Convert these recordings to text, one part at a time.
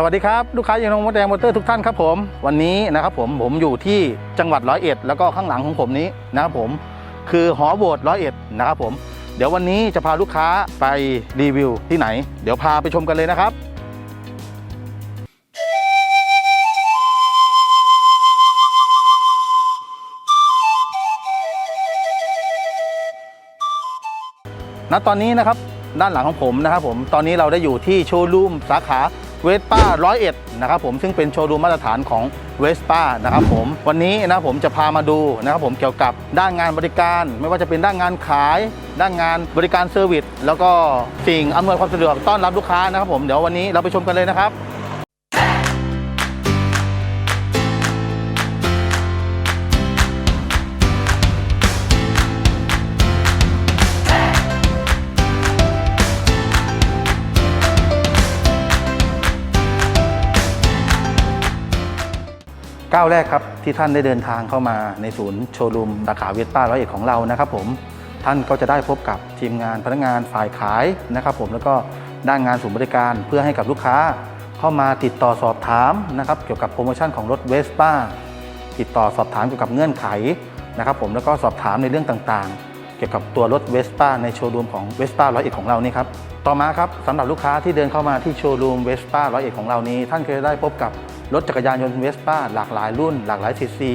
สวัสดีครับ ลูกค้ายางนงมดแดงมอเตอร์ทุกท่านครับผม วันนี้นะครับผมผมอยู่ที่จังหวัดร้อยเอ็ดแล้วก็ข้างหลังของผมนี้นะครับผม คือหอโบสถ์ร้อยเอ็ดนะครับผม เดี๋ยววันนี้จะพาลูกค้าไปรีวิวที่ไหน เดี๋ยวพาไปชมกันเลยนะครับณตอนนี้นะครับด้านหลังของผมนะครับผมตอนนี้เราได้อยู่ที่โชว์รูมสาขา เวสป้าร้อยเอ็ดนะครับผมซึ่งเป็นโชว์รูมมาตรฐานของเวสป้านะครับผมวันนี้นะครับผมจะพามาดูนะครับผมเกี่ยวกับด้านงานบริการ ไม่ว่าจะเป็นด้านงานขาย ด้านงานบริการเซอร์วิสแล้วก็สิ่งอำนวยความสะดวกต้อนรับลูกค้านะครับผมเดี๋ยววันนี้เราไปชมกันเลยนะครับ ก้าวแรกครับที่ท่านได้เดินทางเข้ามาในศูนย์โชว์รูมสาขาเวสป้าร้อยเอ็ดของเรานะครับผมท่านก็จะได้พบกับทีมงานพนักงานฝ่ายขายนะครับผมแล้วก็ด้านงานศูนย์บริการเพื่อให้กับลูกค้า เข้ามาติดต่อสอบถามนะครับเกี่ยวกับโปรโมชั่นของรถเวสป้าติดต่อสอบถามเกี่ยวกับเงื่อนไขนะครับผมแล้วก็สอบถามในเรื่องต่างๆ เกี่ยวกับตัวรถเวสป้าในโชว์รูมของเวสป้าร้อยเอ็ดของเรานี่ครับต่อมาครับสำหรับลูกค้าที่เดินเข้ามาที่โชว์รูมเวสป้าร้อยเอ็ดของเรานี้ ท่านก็จะได้พบกับ รถจักรยานยนต์เวสป้าหลากหลายรุ่น หลากหลายซีซี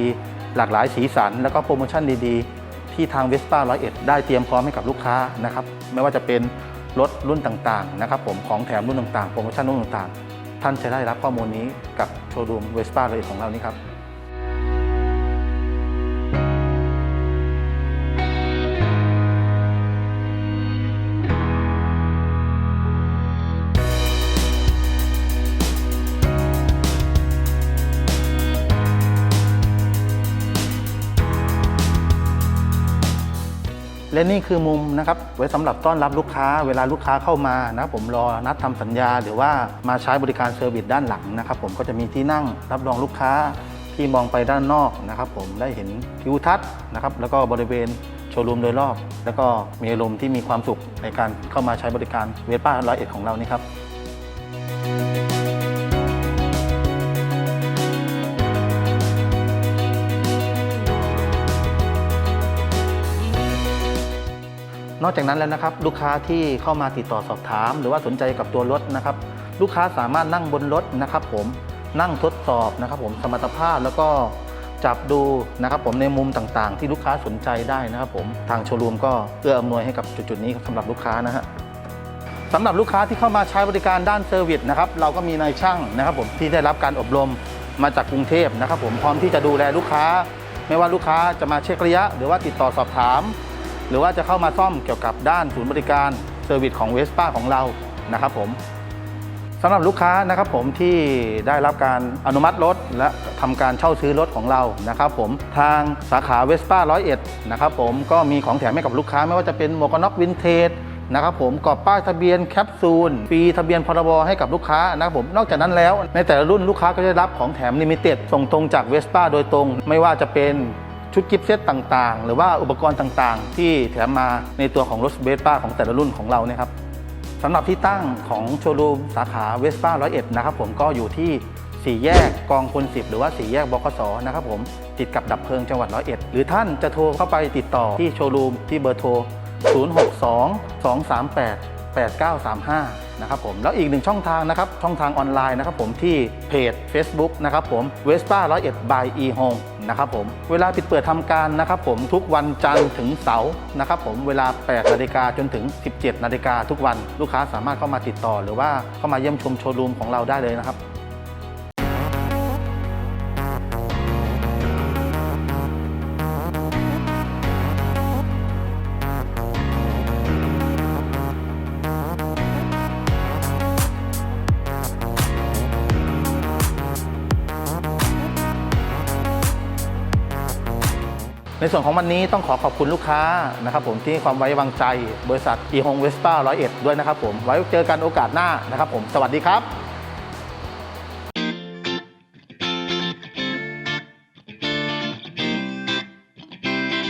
หลากหลายสีสัน แล้วก็โปรโมชั่นดีๆ ที่ทางเวสป้าร้อยเอ็ดได้เตรียมพร้อมให้กับลูกค้านะครับไม่ว่าจะเป็นรถรุ่นต่างๆนะครับผมของแถมรุ่นต่างๆ โปรโมชั่นรุ่นต่างๆ ท่านจะได้รับข้อมูลนี้กับโชว์รูมเวสป้าร้อยเอ็ดของเรานี้ครับ และนี่คือมุมนะครับไว้สำหรับต้อนรับลูกค้าเวลาลูกค้าเข้ามานะผมรอนัดทำสัญญา หรือว่ามาใช้บริการเซอร์วิสด้านหลังนะครับผมก็จะมีที่นั่งรับรองลูกค้าที่มองไปด้านนอกนะครับผมได้เห็นทิวทัศน์นะครับแล้วก็บริเวณโชว์รูมโดยรอบ แล้วก็มีอารมณ์ที่มีความสุขในการเข้ามาใช้บริการเวสป้าร้อยเอ็ดของเรานี่ครับ นอกจากนั้นแล้วนะครับลูกค้าที่เข้ามาติดต่อสอบถาม หรือว่าสนใจกับตัวรถนะครับ ลูกค้าสามารถนั่งบนรถนะครับ ผมนั่งทดสอบนะครับ ผมสมรรถภาพแล้วก็จับดูนะครับ ผมในมุมต่างๆ ที่ลูกค้าสนใจได้นะครับ ผมทางโชว์รูมก็เอื้ออำนวยให้กับจุดๆนี้สำหรับลูกค้านะฮะสำหรับลูกค้าที่เข้ามาใช้บริการด้านเซอร์วิสนะครับเราก็มีนายช่างนะครับ ผมที่ได้รับการอบรมมาจากกรุงเทพนะครับ ผมพร้อมที่จะดูแลลูกค้า ไม่ว่าลูกค้าจะมาเช็คระยะ หรือว่าติดต่อสอบถาม หรือว่าจะเข้ามาซ่อมเกี่ยวกับด้านศูนย์บริการเซอร์วิสของเวสป้าของเรานะครับผมสำหรับลูกค้านะครับผมที่ได้รับการอนุมัติรถและทำการเช่าซื้อรถของเรานะครับผมทางสาขาเวสป้าร้อยเอ็ดนะครับผมก็มีของแถมให้กับลูกค้าไม่ว่าจะเป็นหมวกกันน็อกวินเทจนะครับผมกรอบป้ายทะเบียนแคปซูลฟรีทะเบียนพรบให้กับลูกค้านะครับผมนอกจากนั้นแล้ว ในแต่ละรุ่นลูกค้าก็จะได้รับของแถมลิมิเต็ดส่งตรงจากเวสป้าโดยตรง ไม่ว่าจะเป็น ชุดกิฟต์เซตต่างๆ หรือว่าอุปกรณ์ต่างๆ ที่แถมมาในตัวของรถเวสป้าของแต่ละรุ่นของเราเนี่ยครับสำหรับที่ตั้งของโชว์รูมสาขาเวสป้าร้อยเอ็ดนะครับผมก็อยู่ที่สี่แยกกองพลสิบหรือว่าสี่แยกบกสนะครับผมติดกับดับเพลิงจังหวัดร้อยเอ็ดหรือท่านจะโทรเข้าไปติดต่อที่โชว์รูมที่เบอร์โทร 062 238 8935 นะครับผม แล้วอีกหนึ่งช่องทางนะครับ ช่องทางออนไลน์นะครับผมที่เพจ Facebook นะครับผม Vespa 101 by e home นะครับผมเวลาปิดเปิดทำการนะครับผมทุกวันจันทร์ถึงเสาร์นะครับผมเวลา8นาฬิกาจนถึง 17นาฬิกาทุกวัน ลูกค้าสามารถเข้ามาติดต่อ หรือว่าเข้ามาเยี่ยมชมโชว์รูมของเราได้เลยนะครับ ในส่วนของวันนี้ต้องขอขอบคุณลูกค้านะครับผมที่ความไว้วางใจ บริษัทอีฮงเวสป้าร้อยเอ็ดด้วยนะครับผมไว้เจอกันโอกาสหน้านะครับผมสวัสดีครับ